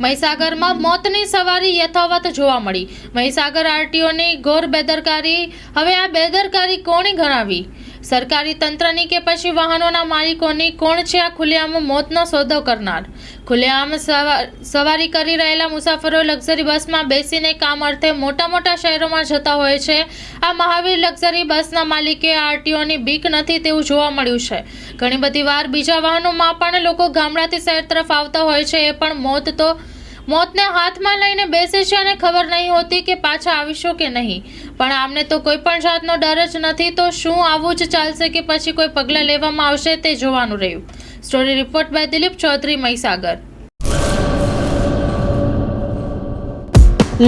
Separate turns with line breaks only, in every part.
મહીસાગરમાં મોતની સવારી યથાવત જોવા મળી. મહીસાગર આરટીઓની ઘોર બેદરકારી, હવે આ બેદરકારી કોણે ગણાવી? સરકારી તંત્રની કે પછી વાહનોના માલિકોની કોણ છે આ ખુલ્લેઆમ મોતનો સોદો કરનાર? ખુલ્લેઆમ સવા- સવારી કરી રહેલા મુસાફરો લક્ઝરી બસમાં બેસીને કામ અર્થે મોટા મોટા શહેરોમાં જતા હોય છે. આ મહાવીર લક્ઝરી બસના માલિકે આરટીઓની બીક નથી તેવું જોવા મળ્યું છે. ઘણી બધી વાર બીજા વાહનોમાં પણ લોકો ગામડાથી શહેર તરફ આવતા હોય છે. એ પણ મોત તો મોતને હાથમાં લઈને બેસે છે અને ખબર નહીં હોતી કે પાછા આવીશું કે નહીં. પણ આમને તો કોઈ પણ જાતનો ડર જ નથી, તો શું આવું જ ચાલશે કે પછી કોઈ પગલાં લેવામાં આવશે તે જોવાનું રહ્યું. Story report by Dilip Chaudhari Mahisagar.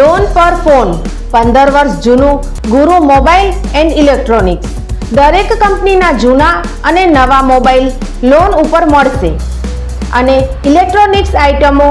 Loan પર ફોન પંદર વર્ષ જૂનું, ગુરુ મોબાઈલ એન્ડ ઇલેક્ટ્રોનિક્સ. દરેક કંપનીના જૂના અને નવા મોબાઈલ લોન ઉપર મળશે. અને ઇલેક્ટ્રોનિક્સ આઇટમો